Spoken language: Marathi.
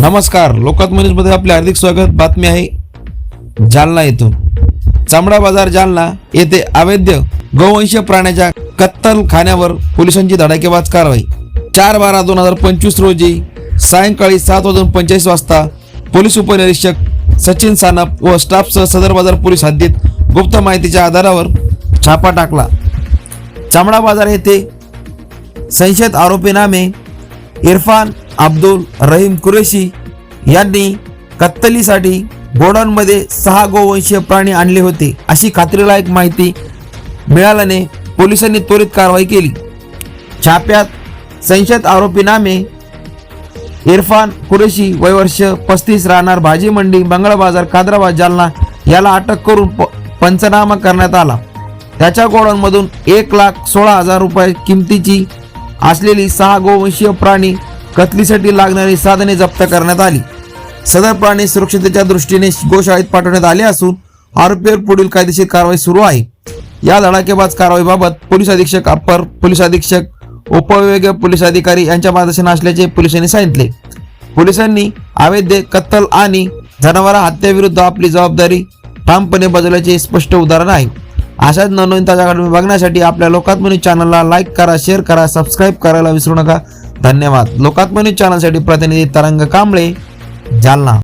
नमस्कार लोकात मध्ये आपले हार्दिक स्वागत बातमी आहे जालना येथून चामडा बाजार जालना येथे अवैध गोवंशीय प्राण्याच्या कत्तल खाण्यावर पोलिसांची धडाकेबाज कारवाई. चार बारा दोन हजार पंचवीस रोजी सायंकाळी सात वाजून पंचेचाळीस वाजता पोलीस उपनिरीक्षक सचिन सानप व स्टाफसह सदर बाजार पोलीस हद्दीत गुप्त माहितीच्या आधारावर छापा टाकला. चामडा बाजार येथे संशयित आरोपी नामे इरफान अब्दुल रहीम कुरेशी यांनी कत्तलीसाठी गोडाऊनमध्ये सहा गोवंशीय प्राणी आणले होते. अशी खात्रीलायक माहिती मिळाल्याने पोलिसांनी त्वरित कारवाई केली. छाप्यात संशयित आरोपी नामे इरफान कुरेशी वयवर्ष पस्तीस राहणार भाजी मंडी मंगळ बाजार कादराबाद जालना याला अटक करून प- पंचनामा करण्यात आला. त्याच्या गोडाऊनमधून एक लाख सोळा हजार रुपये किमतीची असलेली सहा गोवंशीय प्राणी कतलीसाठी लागणारी साधने जप्त करण्यात आली. सदर प्राणी सुरक्षतेच्या दृष्टीने गोशाळेत पाठवण्यात आले असून आरोपीवर पुढील कायदेशीर कारवाई सुरू आहे. या धडाकेबाज कारवाईबाबत पोलीस अधीक्षक अप्पर पोलीस अधीक्षक उपविभागीय पोलीस अधिकारी यांच्या मार्गदर्शन असल्याचे पोलिसांनी सांगितले. पोलिसांनी अवैध कत्तल आणि जनावर हत्येविरुद्ध आपली जबाबदारी ठामपणे बजावल्याचे स्पष्ट उदाहरण आहे. अशाच नवनवीन ताज्या घडामोडी बघण्यासाठी आपल्या लोकात्मनी चॅनलला लाईक करा शेअर करा सबस्क्राईब करायला विसरू नका. धन्यवाद. लोकात्मनी चॅनलसाठी प्रतिनिधी तरंग कांबळे जालना.